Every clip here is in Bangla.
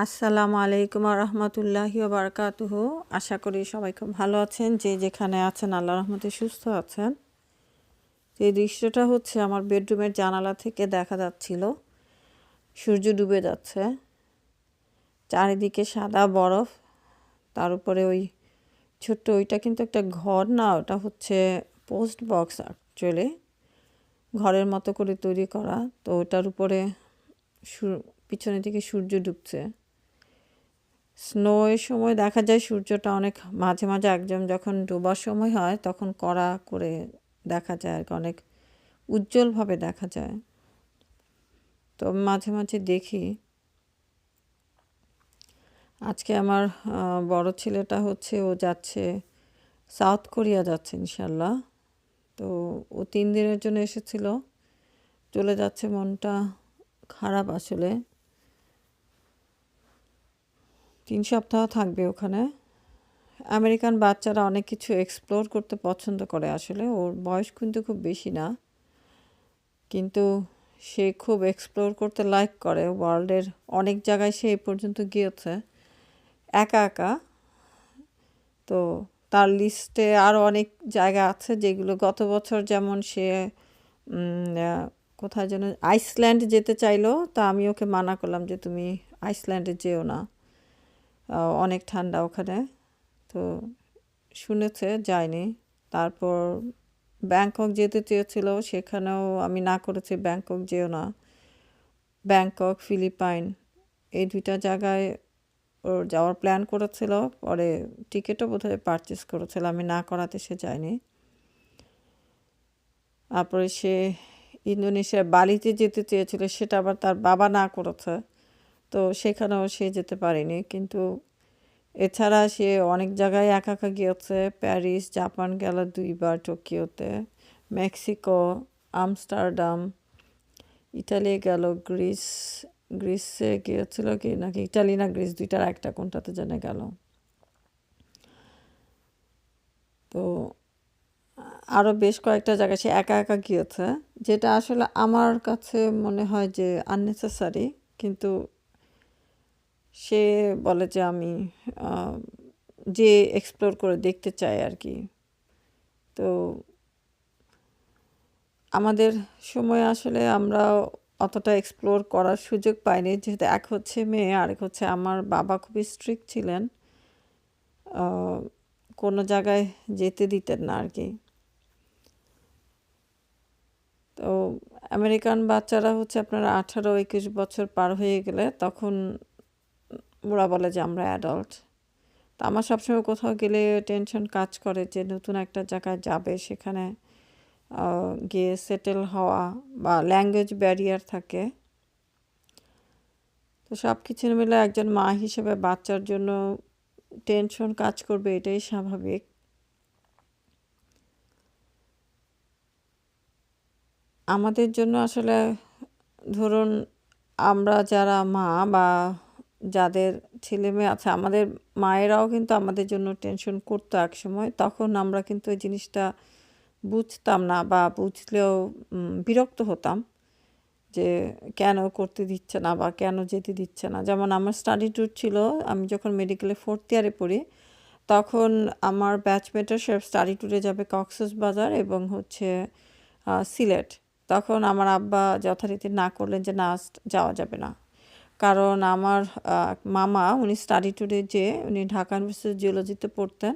আসসালামু আলাইকুম রহমতুল্লাহি বারকাতুহু। আশা করি সবাই খুব ভালো আছেন, যে যেখানে আছেন আল্লাহ রহমতে সুস্থ আছেন। এই দৃশ্যটা হচ্ছে আমার বেডরুমের জানালা থেকে দেখা যাচ্ছিল, সূর্য ডুবে যাচ্ছে। চারিদিকে সাদা বরফ, তার উপরে ওই ছোট্ট ওইটা কিন্তু একটা ঘর না, ওটা হচ্ছে পোস্ট বক্স অ্যাকচুয়ালি ঘরের মতো করে তৈরি করা। তো ওটার উপরে পিছনে দিকে সূর্য ডুবছে। স্নোয়ের সময় দেখা যায় সূর্যটা অনেক মাঝে মাঝে একদম যখন ডোবার সময় হয় তখন কড়া করে দেখা যায় আর অনেক উজ্জ্বলভাবে দেখা যায়। তো মাঝে মাঝে দেখি। আজকে আমার বড় ছেলেটা হচ্ছে, ও যাচ্ছে সাউথ কোরিয়া যাচ্ছে ইনশাল্লাহ তো ও তিন দিনের জন্য এসেছিল। চলে যাচ্ছে মনটা খারাপ আসলে। তিন সপ্তাহ থাকবে ওখানে। আমেরিকান বাচ্চারা অনেক কিছু এক্সপ্লোর করতে পছন্দ করে আসলে, ওর বয়স কিন্তু খুব বেশি না। কিন্তু সে খুব এক্সপ্লোর করতে লাইক করে ওয়ার্ল্ডের অনেক জায়গায় সে এই পর্যন্ত গিয়েছে। একা একা। তো তার লিস্টে আরও অনেক জায়গা আছে যেগুলো গত বছর যেমন সে কোথায় যেন আইসল্যান্ড যেতে চাইলো, তা আমি ওকে মানা করলাম যে তুমি আইসল্যান্ডে যেও না। অনেক ঠান্ডা ওখানে। তো শুনেছে, যায়নি। তারপর ব্যাংকক যেতে চেয়েছিল, সেখানেও আমি না করেছি, ব্যাংকক যেও না। ব্যাংকক, ফিলিপাইন, এই দুইটা জায়গায় ওর যাওয়ার প্ল্যান করেছিল, পরে টিকিটও বোধহয় পারচেস করেছিল, আমি না করাতে সে যায়নি। তারপরে সে ইন্দোনেশিয়ার বালিতে যেতে চেয়েছিল, সেটা আবার তার বাবা না করেছে। তো সেখানেও সে যেতে পারেনি। কিন্তু এছাড়া সে অনেক জায়গায় একা একা গিয়েছে। প্যারিস, জাপান গেল দুইবার টোকিওতে। মেক্সিকো, আমস্টারডাম ইটালি গেল গ্রিস, গ্রিসে গিয়েছিল কি নাকি ইটালি না গ্রিস দুইটার একটা কোনটাতে জেনে গেল। তো আরও বেশ কয়েকটা জায়গায় সে একা একা গিয়েছে। যেটা আসলে আমার কাছে মনে হয় যে আননেসেসারি কিন্তু সে বলে যে আমি যে এক্সপ্লোর করে দেখতে চাই আর কি। তো আমাদের সময় আসলে আমরা অতটা এক্সপ্লোর করার সুযোগ পাইনি। যেহেতু এক হচ্ছে মেয়ে, আরেক হচ্ছে আমার বাবা খুবই স্ট্রিক্ট ছিলেন। কোনো জায়গায় যেতে দিতেন না আর কি। তো আমেরিকান বাচ্চারা হচ্ছে আপনারা আঠারো, একুশ বছর পার হয়ে গেলে তখন ওরা বলে যে আমরা অ্যাডাল্ট তো আমার সবসময় কোথাও গেলে টেনশন কাজ করে যে নতুন একটা জায়গায় যাবে, সেখানে গিয়ে সেটেল হওয়া বা ল্যাঙ্গুয়েজ ব্যারিয়ার থাকে। তো সব কিছু মিলে একজন মা হিসেবে বাচ্চার জন্য টেনশন কাজ করবে, এটাই স্বাভাবিক। আমাদের জন্য আসলে, ধরুন আমরা যারা মা বা যাদের ছেলে মেয়ে আছে, আমাদের মায়েরাও কিন্তু আমাদের জন্য টেনশন করতো এক সময় তখন আমরা কিন্তু এই জিনিসটা বুঝতাম না বা বুঝলেও বিরক্ত হতাম যে কেন করতে দিচ্ছে না বা কেন যেতে দিচ্ছে না। যেমন আমার স্টাডি ট্যুর ছিল, আমি যখন মেডিকেলে ফোর্থ ইয়ারে পড়ি, তখন আমার ব্যাচমেটার সে স্টাডি ট্যুরে যাবে বাজার এবং হচ্ছে সিলেট। তখন আমার আব্বা যথারীতি না করলেন যে না যাওয়া যাবে না। কারণ আমার মামা উনি স্টাডি ট্যুরে যে উনি ঢাকা ইউনিভার্সিটি জিওলজিতে পড়তেন।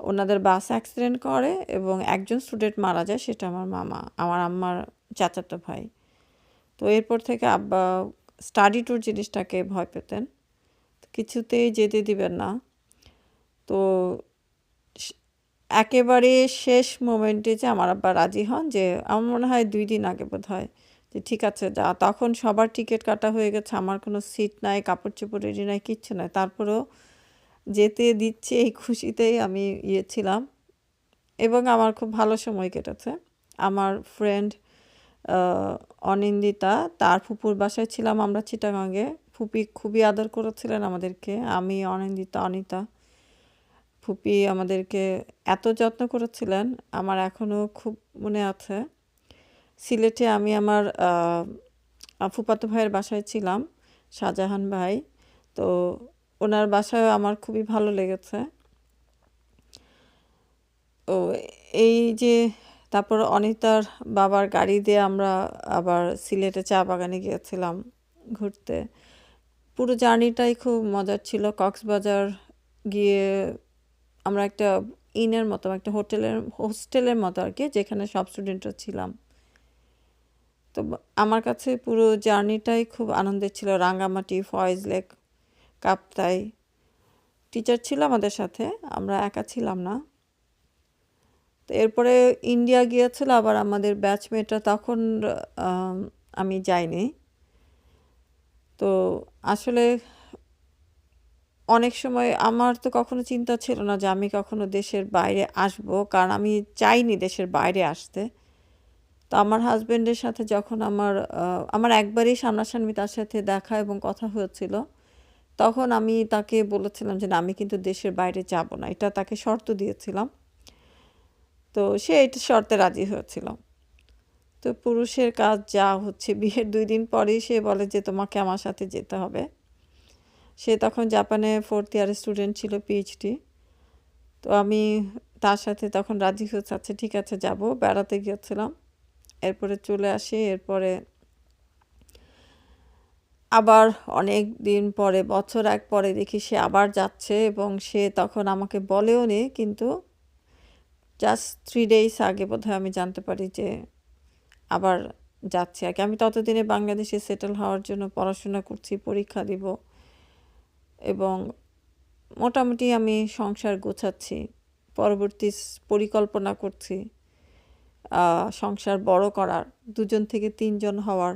ওনাদের বাস অ্যাক্সিডেন্ট করে এবং একজন স্টুডেন্ট মারা যায়, সেটা আমার মামা, আমার আম্মার চাচাতো ভাই। তো এরপর থেকে আব্বা স্টাডি ট্যুর জিনিসটাকে ভয় পেতেন। কিছুতেই যেতে দিবেন না। তো একেবারে শেষ মোমেন্টে যে আমার আব্বা রাজি হন যে, আমার মনে হয় দুই দিন আগে বোধ হয় যে ঠিক আছে, যা, তখন সবার টিকিট কাটা হয়ে গেছে, আমার কোনো সিট নাই, কাপড় চোপড় রেডি নাই, কিচ্ছু নাই। তারপরেও যেতে দিচ্ছে এই খুশিতেই আমি ইয়ে ছিলাম এবং আমার খুব ভালো সময় কেটেছে। আমার ফ্রেন্ড অনিন্দিতা, তার ফুপুর বাসায় ছিলাম আমরা চিটাগাঙ্গে ফুপি খুবই আদর করেছিলেন আমাদেরকে, আমি, অনিন্দিতা, অনিতা। ফুপি আমাদেরকে এত যত্ন করেছিলেন, আমার এখনও খুব মনে আছে। সিলেটে আমি আমার ফুপাতো ভাইয়ের বাসায় ছিলাম, শাহজাহান ভাই। তো ওনার বাসায় আমার খুবই ভালো লেগেছে। ও এই যে তারপর অনিতার বাবার গাড়ি দিয়ে আমরা আবার সিলেটে চা বাগানে গিয়েছিলাম ঘুরতে। পুরো জার্নিটাই খুব মজার ছিল। কক্সবাজার গিয়ে আমরা একটা ইনের মতো, একটা হোটেলের, হোস্টেলের মতো আর কি, যেখানে সব স্টুডেন্টরা ছিলাম। তো আমার কাছে পুরো জার্নিটাই খুব আনন্দের ছিল। Rangamati, Foy's lake, Kaptai. Teacher ছিল আমাদের সাথে, আমরা একা ছিলাম না। তো এরপরে ইন্ডিয়া গিয়েছিল, আবার আমাদের ব্যাচমেটরা তখন আমি যাইনি। তো আসলে অনেক সময় আমার তো কখনো চিন্তা ছিল না যে আমি কখনো দেশের বাইরে আসব, কারণ আমি চাইনি দেশের বাইরে আসতে। তো আমার হাজব্যান্ডের সাথে যখন আমার আমার একবারই সামনাসামনি তার সাথে দেখা এবং কথা হয়েছিল, তখন আমি তাকে বলেছিলাম যে, না, আমি কিন্তু দেশের বাইরে যাব না। এটা তাকে শর্ত দিয়েছিলাম। তো সে এটা শর্তে রাজি হয়েছিল। তো পুরুষের কাজ যা হচ্ছে, বিয়ের দুই দিন পরেই সে বলে যে, তোমাকে আমার সাথে যেতে হবে। সে তখন জাপানে ফোর্থ ইয়ারের স্টুডেন্ট ছিল পিএইচডি তো আমি তার সাথে তখন রাজি হয়েছে আচ্ছা ঠিক আছে, যাব। বেড়াতে গিয়েছিলাম। এরপরে চলে আসি, এরপরে আবার অনেক দিন পরে, বছর এক পরে দেখি সে আবার যাচ্ছে এবং সে তখন আমাকে বলেও নি, কিন্তু জাস্ট থ্রি ডেইস আগে বোধহয় আমি জানতে পারি যে আবার যাচ্ছে। আর কি, আমি ততদিনে বাংলাদেশে সেটেল হওয়ার জন্য পড়াশোনা করছি, পরীক্ষা দিব এবং মোটামুটি আমি সংসার গোছাচ্ছি, পরবর্তী পরিকল্পনা করছি। সংসার বড় করার, দুজন থেকে তিনজন হওয়ার।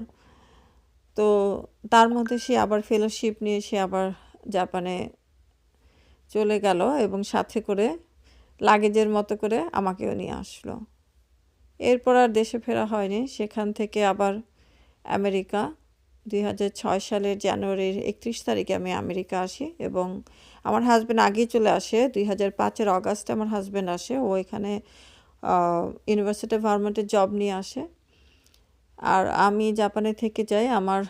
তো তার মধ্যে সে আবার ফেলোশিপ নিয়ে সে আবার জাপানে চলে গেল এবং সাথে করে লাগেজের মতো করে আমাকেও নিয়ে আসলো। এরপর আর দেশে ফেরা হয়নি। সেখান থেকে আবার আমেরিকা। দুই হাজার ছয় সালের জানুয়ারির একত্রিশ তারিখে আমি আমেরিকা আসি এবং আমার হাজব্যান্ড আগেই চলে আসে। দুই হাজার পাঁচের অগাস্টে আমার হাজব্যান্ড আসে। ও এখানে ইউনিভার্সিটি ভার্মেন্টের জব নিয়ে আসে। আর আমি জাপানে থেকে যাই, আমার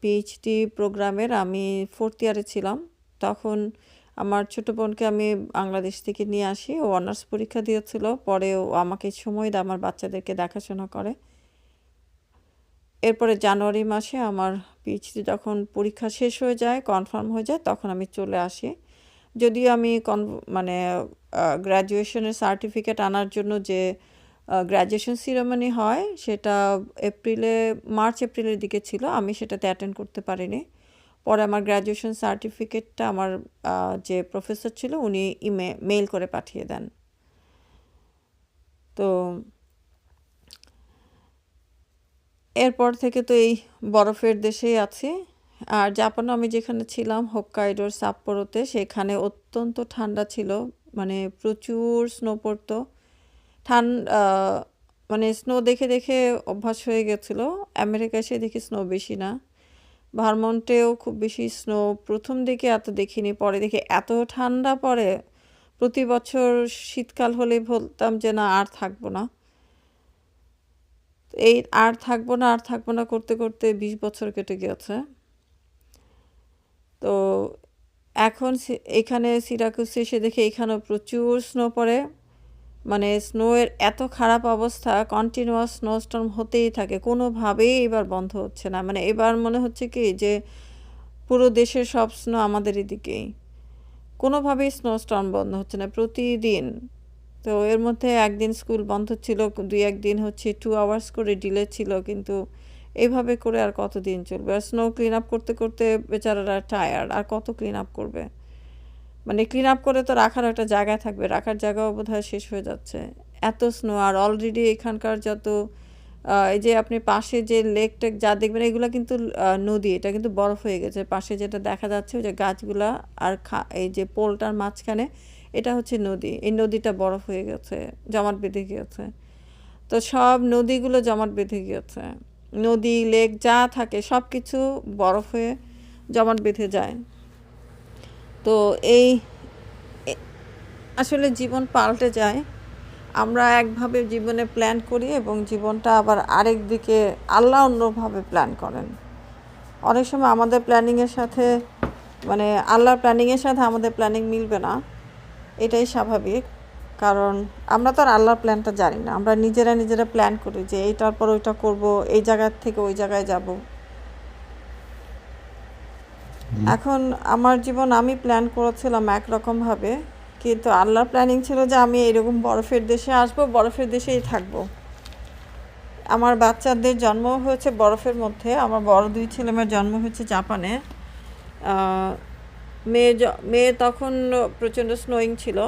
পিএইচডি প্রোগ্রামের আমি ফোর্থ ইয়ারে ছিলাম। তখন আমার ছোটো বোনকে আমি বাংলাদেশ থেকে নিয়ে আসি, ও অনার্স পরীক্ষা দিয়েছিল, পরে ও আমাকে সময় দেয়, আমার বাচ্চাদেরকে দেখাশোনা করে। এরপরে জানুয়ারি মাসে আমার পিএইচডি যখন পরীক্ষা শেষ হয়ে যায় কনফার্ম হয়ে যায়, তখন আমি চলে আসি। যদিও আমি কন মানে গ্র্যাজুয়েশনের সার্টিফিকেট আনার জন্য যে গ্র্যাজুয়েশন সিরেমনি হয়, সেটা এপ্রিলে মার্চ এপ্রিলের দিকে ছিল, আমি সেটাতে অ্যাটেন্ড করতে পারিনি। পরে আমার গ্র্যাজুয়েশন সার্টিফিকেটটা আমার যে প্রফেসর ছিল, উনি ইমে মেইল করে পাঠিয়ে দেন। তো এরপর থেকে তো এই বরফের দেশেই আছি। আর জাপানে আমি যেখানে ছিলাম, হোক্কাইডোর সাপ্পোরোতে, সেখানে অত্যন্ত ঠান্ডা ছিল। মানে প্রচুর স্নো পড়তো। ঠান মানে স্নো দেখে দেখে অভ্যাস হয়ে গেছিল। আমেরিকায় সে দেখি স্নো বেশি না। ভারমন্টেও খুব বেশি স্নো প্রথম দিকে এত দেখিনি, পরে দেখে এত ঠান্ডা পরে প্রতি বছর শীতকাল হলেই বলতাম যে না, আর থাকব না। এই আর থাকব না, আর থাকব না করতে করতে বিশ বছর কেটে গিয়েছে তো এখন এখানে সিরাকুসে এসে দেখে এখানেও প্রচুর স্নো পড়ে। মানে স্নোয়ের এত খারাপ অবস্থা কন্টিনিউয়াস স্নোস্টর্ম হতেই থাকে, কোনোভাবেই এবার বন্ধ হচ্ছে না। মানে এবার মনে হচ্ছে কি যে পুরো দেশের সব স্নো আমাদের এদিকেই। কোনোভাবেই স্নোস্টর্ম বন্ধ হচ্ছে না, প্রতিদিন। তো এর মধ্যে একদিন স্কুল বন্ধ ছিল দুই একদিন হচ্ছে টু আওয়ার্স করে ডিলে ছিল, কিন্তু এইভাবে করে আর কতদিন চলবে? আর স্নো ক্লিন আপ করতে করতে বেচারারা টায়ার্ড আর কত ক্লিন আপ করবে? মানে ক্লিন আপ করে তো রাখার একটা জায়গা থাকবে, রাখার জায়গাও বোধ শেষ হয়ে যাচ্ছে। এত স্নো আর অলরেডি এখানকার যত এই যে আপনি পাশে যে লেক টেক যা দেখবেন, এগুলো কিন্তু নদী, এটা কিন্তু বরফ হয়ে গেছে। পাশে যেটা দেখা যাচ্ছে, ওই যে গাছগুলা আর এই যে পোলটার মাঝখানে, এটা হচ্ছে নদী। এই নদীটা বরফ হয়ে গেছে, জমাট বেঁধে গিয়েছে। তো সব নদীগুলো জমাট বেঁধে গিয়েছে। নদী, লেক যা থাকে সব কিছু বরফ হয়ে জমাট বেঁধে যায়। তো এই আসলে জীবন পাল্টে যায়। আমরা একভাবে জীবনে প্ল্যান করি এবং জীবনটা আবার আরেক দিকে আল্লাহ অন্যভাবে প্ল্যান করেন। অনেক সময় আমাদের প্ল্যানিংয়ের সাথে মানে আল্লাহর প্ল্যানিংয়ের সাথে আমাদের প্ল্যানিং মিলবে না। এটাই স্বাভাবিক। কারণ আমরা তো আর আল্লাহর প্ল্যানটা জানি না। আমরা নিজেরা নিজেরা প্ল্যান করি যে এইটার পর ওইটা করব এই জায়গার থেকে ওই জায়গায় যাব। এখন আমার জীবন আমি প্ল্যান করেছিলাম একরকমভাবে কিন্তু আল্লাহর প্ল্যানিং ছিল যে আমি এরকম বরফের দেশে আসব বরফের দেশেই থাকব। আমার বাচ্চাদের জন্ম হয়েছে বরফের মধ্যে আমার বড় দুই ছেলেমেয়ের জন্ম হয়েছে জাপানে। মেয়ে মেয়ে তখন প্রচণ্ড স্নোয়িং ছিল।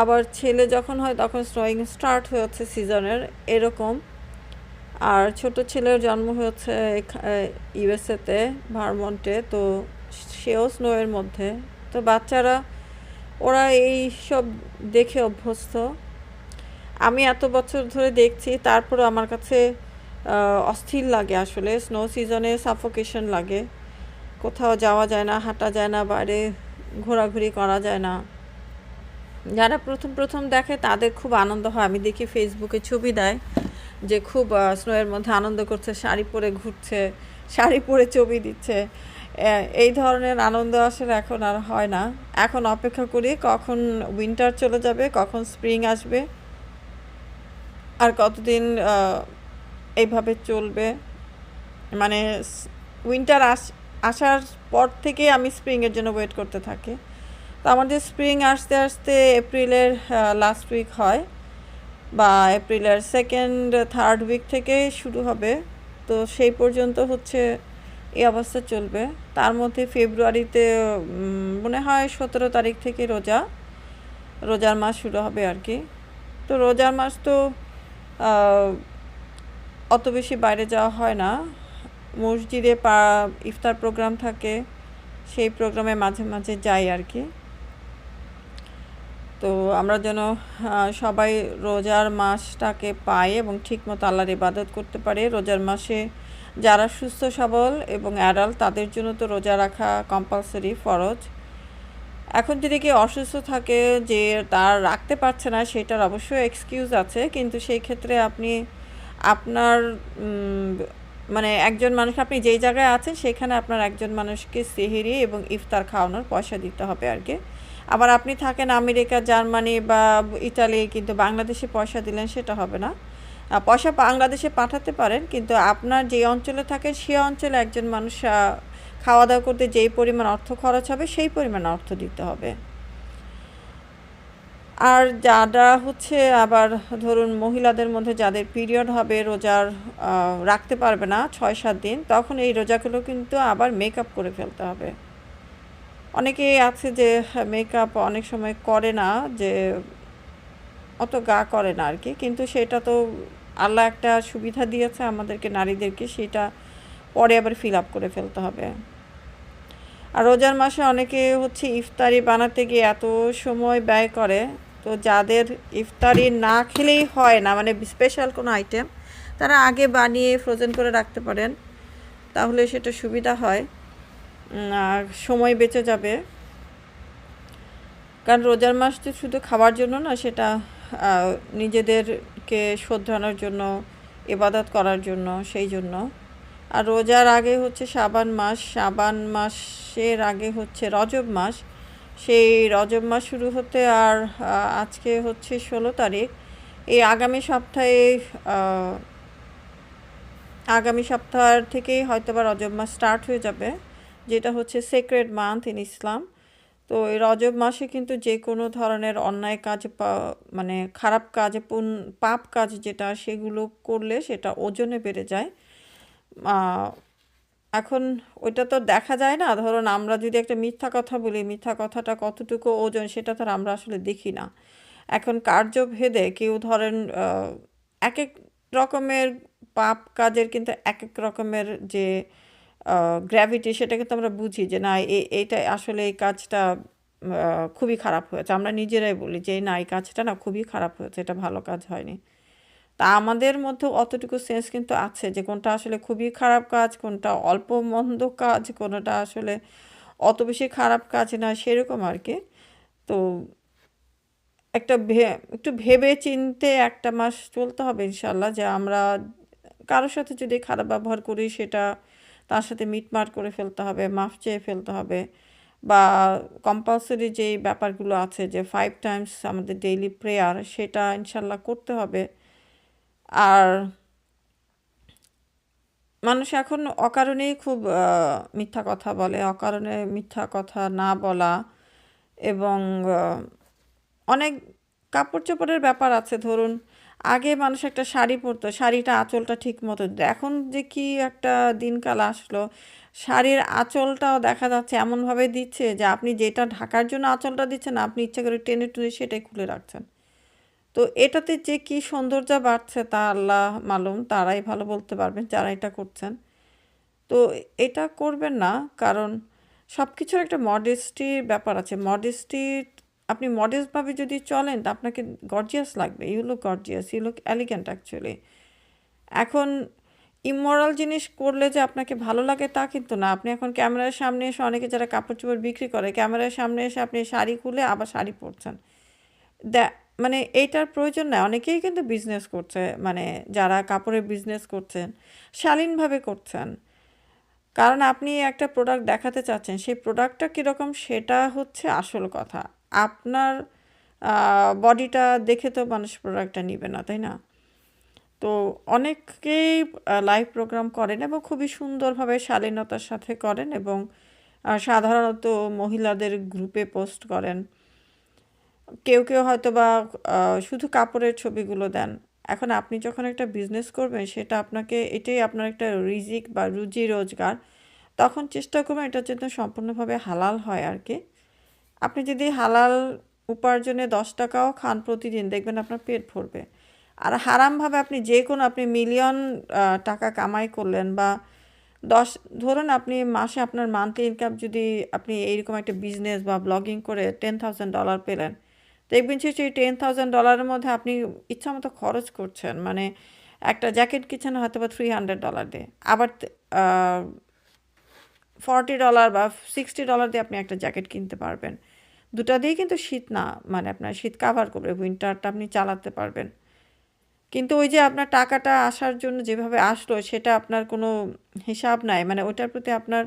আবার ছেলে যখন হয় তখন স্নোয়িং স্টার্ট হয়েছে সিজনের এরকম। আর ছোট ছেলের জন্ম হয়েছে ইউএসএতে ভারমন্টে, তো সেও স্নোয়ের মধ্যে। তো বাচ্চারা, ওরা এই সব দেখে অভ্যস্ত। আমি এত বছর ধরে দেখছি তারপরে আমার কাছে অস্থির লাগে আসলে। স্নো সিজনে সাফোকেশন লাগে। কোথাও যাওয়া যায় না, হাঁটা যায় না, বাইরে ঘোরাঘুরি করা যায় না। যারা প্রথম প্রথম দেখে তাদের খুব আনন্দ হয়। আমি দেখি ফেসবুকে ছবি দেয় যে খুব স্নোয়ের মধ্যে আনন্দ করছে, শাড়ি পরে ঘুরছে, শাড়ি পরে ছবি দিচ্ছে। এই ধরনের আনন্দ আসলে এখন আর হয় না। এখন অপেক্ষা করি কখন উইন্টার চলে যাবে, কখন স্প্রিং আসবে, আর কতদিন এইভাবে চলবে। মানে উইন্টার আস, আসার পর থেকে আমি স্প্রিংয়ের জন্য ওয়েট করতে থাকি। তো আমাদের স্প্রিং আসতে আসতে এপ্রিলের লাস্ট উইক হয় বা এপ্রিলের সেকেন্ড থার্ড উইক থেকে শুরু হবে। তো সেই পর্যন্ত হচ্ছে এই অবস্থা চলবে। তার মধ্যে ফেব্রুয়ারিতে মনে হয় সতেরো তারিখ থেকে রোজা, রোজার মাস শুরু হবে আর কি। তো রোজার মাস তো অত বেশি বাইরে যাওয়া হয় না। মসজিদে পা, ইফতার প্রোগ্রাম থাকে, সেই প্রোগ্রামে মাঝে মাঝে যাই আর কি। তো আমরা যেন সবাই রোজার মাসটাকে পাই এবং ঠিকমতো আল্লাহর ইবাদত করতে পারে। রোজার মাসে যারা সুস্থ, সবল এবং অ্যাডাল্ট, তাদের জন্য তো রোজা রাখা কম্পালসারি ফরজ। এখন যদি কেউ অসুস্থ থাকে যে তার রাখতে পারছে না, সেটার অবশ্যই এক্সকিউজ আছে। কিন্তু সেই ক্ষেত্রে আপনি আপনার মানে একজন মানুষ, আপনি যেই জায়গায় আছেন, সেখানে আপনার একজন মানুষকে সেহেরি এবং ইফতার খাওয়ানোর পয়সা দিতে হবে আর কি। আবার আপনি থাকেন আমেরিকা, জার্মানি বা ইটালি কিন্তু বাংলাদেশে পয়সা দিলেন সেটা হবে না। পয়সা বাংলাদেশে পাঠাতে পারেন, কিন্তু আপনার যে অঞ্চলে থাকেন সে অঞ্চলে একজন মানুষ খাওয়া দাওয়া করতে যেই পরিমাণ অর্থ খরচ হবে সেই পরিমাণ অর্থ দিতে হবে। আর যারা হচ্ছে আবার ধরুন মহিলাদের মধ্যে যাদের পিরিয়ড হবে, রোজার রাখতে পারবে না ছয় সাত দিন, তখন এই রোজাগুলো কিন্তু আবার মেকআপ করে ফেলতে হবে। অনেকেই আছে যে মেকআপ অনেক সময় করে না, যে অত গা করে না আর কি কিন্তু সেটা তো আল্লাহ একটা সুবিধা দিয়েছে আমাদেরকে, নারীদেরকে, সেটা পরে আবার ফিল আপ করে ফেলতে হবে। আর রোজার মাসে অনেকে হচ্ছে ইফতারি বানাতে গিয়ে এত সময় ব্যয় করে, তো যাদের ইফতারি না খেলেই হয় না মানে স্পেশাল কোনো আইটেম তারা আগে বানিয়ে ফ্রোজেন করে রাখতে পারেন, তাহলে সেটা সুবিধা হয়। সময় বেঁচে যাবে। কারণ রোজার মাস তো শুধু খাওয়ার জন্য না, সেটা নিজেদেরকে শোধরানোর জন্য এবাদত করার জন্য, সেই জন্য। আর রোজার আগে হচ্ছে সাবান মাস সাবান মাসের আগে হচ্ছে রজব মাস। সেই রজব মাস শুরু হতে আর আজকে হচ্ছে ষোলো তারিখ। এই আগামী সপ্তাহে আগামী সপ্তাহ থেকেই হয়তো বা রজব মাস স্টার্ট হয়ে যাবে। যেটা হচ্ছে সেক্রেড মান্থ ইন ইসলাম তো এই রজব মাসে কিন্তু যে কোনো ধরনের অন্যায় কাজ মানে খারাপ কাজ পাপ কাজ যেটা, সেগুলো করলে সেটা ওজনে বেড়ে যায়। এখন ওইটা তো দেখা যায় না। ধরুন আমরা যদি একটা মিথ্যা কথা বলি, মিথ্যা কথাটা কতটুকু ওজন সেটা তো আমরা আসলে দেখি না। এখন কার্যভেদে কেউ ধরেন এক এক রকমের পাপ কাজের কিন্তু এক এক রকমের যে গ্র্যাভিটি সেটাকে তো আমরা বুঝি যে না এইটা আসলে এই কাজটা খুবই খারাপ হয়েছে। আমরা নিজেরাই বলি যে না, এই কাজটা না খুবই খারাপ হয়েছে, এটা ভালো কাজ হয়নি। তা আমাদের মধ্যে অতটুকু সেন্স কিন্তু আছে যে কোনটা আসলে খুবই খারাপ কাজ, কোনটা অল্প মন্দ কাজ, কোনটা আসলে অত বেশি খারাপ কাজ না, সেরকম আর কি। তো একটা ভে, একটু ভেবে চিন্তে একটা মাস চলতে হবে ইনশাল্লাহ যে আমরা কারোর সাথে যদি খারাপ ব্যবহার করি, সেটা তার সাথে মিটমাট করে ফেলতে হবে, মাফ চেয়ে ফেলতে হবে বা কম্পালসরি যেই ব্যাপারগুলো আছে যে ফাইভ টাইমস আমাদের ডেইলি প্রেয়ার সেটা ইনশাল্লাহ করতে হবে। আর মানুষ এখন অকারণেই খুব মিথ্যা কথা বলে, অকারণে মিথ্যা কথা না বলা এবং অনেক কাপড় চোপড়ের ব্যাপার আছে। ধরুন আগে মানুষ একটা শাড়ি পরতো, শাড়িটা আঁচলটা ঠিক মতো এখন যে কি একটা দিনকাল আসলো, শাড়ির আঁচলটাও দেখা যাচ্ছে এমনভাবে দিচ্ছে যে আপনি যেটা ঢাকার জন্য আঁচলটা দিচ্ছেন, আপনি ইচ্ছা করে টেনে টুনে সেটাই খুলে রাখছেন। তো এটাতে যে কি সৌন্দর্য বাড়ছে তা আল্লাহ মালুম, তারাই ভালো বলতে পারবেন যারা এটা করছেন। তো এটা করবেন না, কারণ সব কিছুর একটা মডেস্টির ব্যাপার আছে। মডেস্টি আপনি মডেস্টভাবে যদি চলেন, তা আপনাকে গর্জিয়াস লাগবে। You look gorgeous you look elegant actually এখন ইমোরাল জিনিস করলে যে আপনাকে ভালো লাগে, তা কিন্তু না। আপনি এখন ক্যামেরার সামনে এসে অনেকে যারা কাপড় চোপড় বিক্রি করে, ক্যামেরার সামনে এসে আপনি শাড়ি খুলে আবার শাড়ি পরছেন। দ্যা মানে এইটার প্রয়োজন নাই। অনেকেই কিন্তু বিজনেস করছে মানে যারা কাপড়ের বিজনেস করছেন, শালীনভাবে করছেন। কারণ আপনি একটা প্রোডাক্ট দেখাতে চাচ্ছেন, সেই প্রোডাক্টটা কীরকম, সেটা হচ্ছে আসল কথা। আপনার বডিটা দেখে তো মানুষ প্রোডাক্টটা নিবে না, তাই না? তো অনেকেই লাইভ প্রোগ্রাম করেন এবং খুবই সুন্দরভাবে শালীনতার সাথে করেন এবং সাধারণত মহিলাদের গ্রুপে পোস্ট করেন। কেউ কেউ হয়তো বা শুধু কাপড়ের ছবিগুলো দেন। এখন আপনি যখন একটা বিজনেস করবেন, সেটা আপনাকে, এটাই আপনার একটা রিজিক বা রুজি রোজগার। তখন চেষ্টা করবেন এটা যেন সম্পূর্ণভাবে হালাল হয় আর কি। আপনি যদি হালাল উপার্জনে দশ টাকাও খান প্রতিদিন, দেখবেন আপনার পেট ভরবে। আর হারামভাবে আপনি যে কোনো, আপনি মিলিয়ন টাকা কামাই করলেন বা দশ, ধরুন আপনি মাসে আপনার মান্থলি ইনকাম যদি আপনি এইরকম একটা বিজনেস বা ব্লগিং করে টেন থাউজেন্ড ডলার পেলেন, দেখবেন সেই টেন থাউজেন্ড ডলারের মধ্যে আপনি ইচ্ছা মতো খরচ করছেন। মানে একটা জ্যাকেট কিনছেন হয়তো বা থ্রি হান্ড্রেড ডলার দিয়ে। আবার ফর্টি ডলার বা সিক্সটি ডলার দিয়ে আপনি একটা জ্যাকেট কিনতে পারবেন। দুটা দিয়েই কিন্তু শীত না মানে আপনার শীত কাভার করবে উইন্টারটা আপনি চালাতে পারবেন। কিন্তু ওই যে আপনার টাকাটা আসার জন্য যেভাবে আসলো, সেটা আপনার কোনো হিসাব নাই। মানে ওইটার প্রতি আপনার,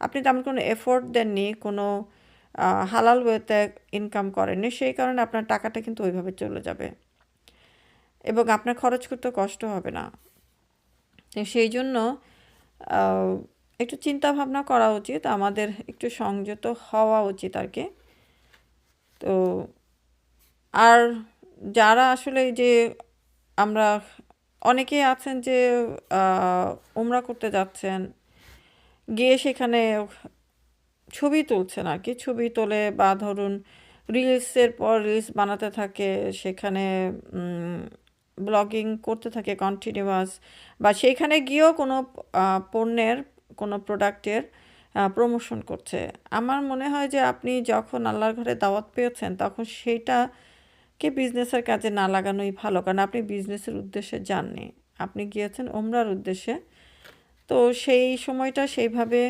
আপনি তেমন কোনো এফোর্ট দেননি, কোনো হালাল ওয়েতে ইনকাম করেননি, সেই কারণে আপনার টাকাটা কিন্তু ওইভাবে চলে যাবে। এবং আপনার খরচ করতে কষ্ট হবে না। সেই জন্য একটু চিন্তা ভাবনা করা উচিত, আমাদের একটু সংযত হওয়া উচিত আর কি। তো আর যারা আসলে যে আমরা অনেকেই আছেন যে উমরা করতে যাচ্ছেন, গিয়ে সেখানে ছবি তুলছেন আর কি। ছবি তোলে বা ধরুন রিলসের পর রিলস বানাতে থাকে, সেখানে ব্লগিং করতে থাকে কন্টিনিউয়াস বা সেইখানে গিয়েও কোনো পণ্যের, কোনো প্রোডাক্টের প্রমোশন করছে। আমার মনে হয় যে আপনি যখন আল্লাহর ঘরে দাওয়াত পেয়েছেন, তখন সেইটাকে বিজনেসের কাজে না লাগানোই ভালো। কারণ আপনি বিজনেসের উদ্দেশ্যে যাননি। আপনি গিয়েছেন ওমরার উদ্দেশ্যে। তো সেই সময়টা সেইভাবে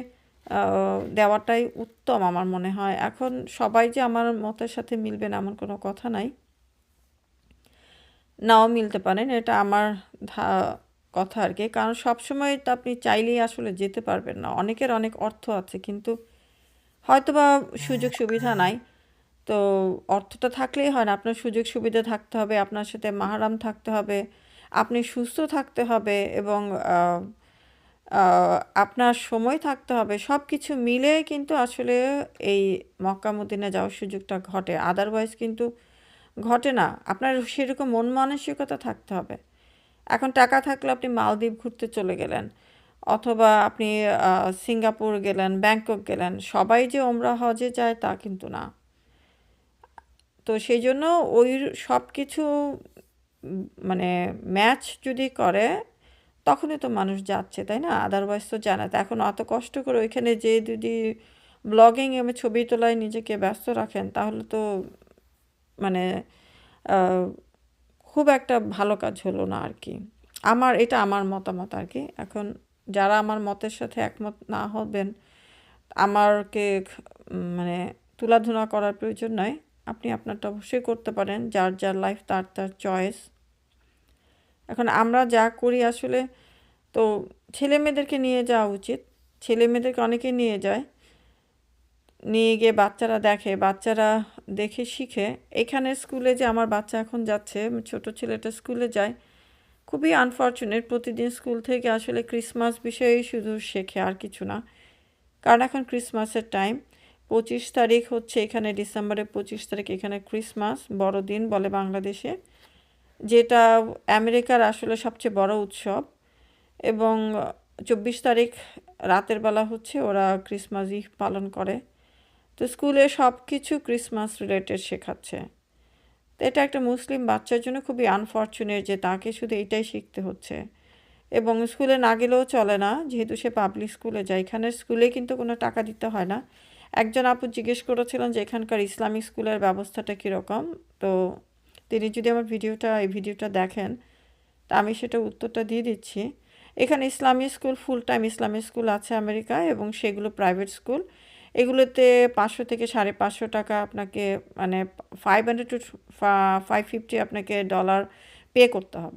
দেওয়াটাই উত্তম আমার মনে হয়। এখন সবাই যে আমার মতের সাথে মিলবেন এমন কোনো কথা নাই। নাও মিলতে পারেন। এটা আমার কথা আর কি। কারণ সবসময় তো আপনি চাইলেই আসলে যেতে পারবেন না। অনেকের অনেক অর্থ আছে, কিন্তু হয়তো বা সুযোগ সুবিধা নাই। তো অর্থটা থাকলেই হয় না। আপনার সুযোগ সুবিধা থাকতে হবে, আপনার সাথে মাহারাম থাকতে হবে, আপনি সুস্থ থাকতে হবে এবং আপনার সময় থাকতে হবে। সব কিছু মিলে কিন্তু আসলে এই মক্কা মদিনা যাওয়ার সুযোগটা ঘটে। আদারওয়াইজ কিন্তু ঘটে না। আপনার সেরকম মন মানসিকতা থাকতে হবে। এখন টাকা থাকলে আপনি মালদ্বীপ ঘুরতে চলে গেলেন, অথবা আপনি সিঙ্গাপুর গেলেন, ব্যাংকক গেলেন, সবাই যে ওমরা হজে যায় তা কিন্তু না। তো সেই জন্য ওই সব কিছু মানে ম্যাচ যদি করে, তখনই তো মানুষ যাচ্ছে, তাই না? আদারওয়াইজ তো জানা তো এখন অত কষ্ট করে ওইখানে যে যদি ব্লগিং এবং ছবি তোলায় নিজেকে ব্যস্ত রাখেন, তাহলে তো মানে খুব একটা ভালো কাজ হলো না আর কি। আমার, এটা আমার মতামত আর কি। এখন যারা আমার মতের সাথে একমত না হবেন, আমারকে মানে তুলাধুনা করার প্রয়োজন নয় আপনি আপনারটা অবশ্যই করতে পারেন, যার যার লাইফ তার তার চয়েস এখন আমরা যা করি আসলে তো ছেলে মেয়েদেরকে নিয়ে যাওয়া উচিত। ছেলে মেয়েদেরকে অনেকেই নিয়ে যায়। নিয়ে গিয়ে বাচ্চারা দেখে বাচ্চারা দেখে শিখে। এখানে স্কুলে যে আমার বাচ্চা এখন যাচ্ছে, ছোট ছেলেটা স্কুলে যায়, খুবই আনফর্চুনেট প্রতিদিন স্কুল থেকে আসলে ক্রিসমাস বিষয়েই শুধু শেখে আর কিছু না। কারণ এখন ক্রিসমাসের টাইম পঁচিশ তারিখ হচ্ছে এখানে ডিসেম্বরের পঁচিশ তারিখ এখানে ক্রিসমাস বড়দিন বলে বাংলাদেশে। যেটা আমেরিকার আসলে সবচেয়ে বড় উৎসব। এবং চব্বিশ তারিখ রাতের বেলা হচ্ছে ওরা ক্রিসমাস ই পালন করে। তো স্কুলে সব কিছু ক্রিসমাস রিলেটেড শেখাচ্ছে। তো এটা একটা মুসলিম বাচ্চার জন্য খুবই আনফর্চুনেট যে তাকে শুধু এটাই শিখতে হচ্ছে। এবং স্কুলে না গেলেও চলে না, যেহেতু সে পাবলিক স্কুলে যায়। এখানের স্কুলে কিন্তু কোনো টাকা দিতে হয় না। একজন আপু জিজ্ঞেস করেছিলেন যে এখানকার ইসলামিক স্কুলের ব্যবস্থাটা কীরকম? তো তিনি যদি আমার ভিডিওটা, এই ভিডিওটা দেখেন, তা আমি সেটা উত্তরটা দিয়ে দিচ্ছি। এখানে ইসলামী স্কুল ফুল টাইম ইসলামী স্কুল আছে আমেরিকায় এবং সেগুলো প্রাইভেট স্কুল এগুলোতে পাঁচশো থেকে সাড়ে পাঁচশো টাকা আপনাকে মানে five hundred to five fifty আপনাকে ডলার পে করতে হবে।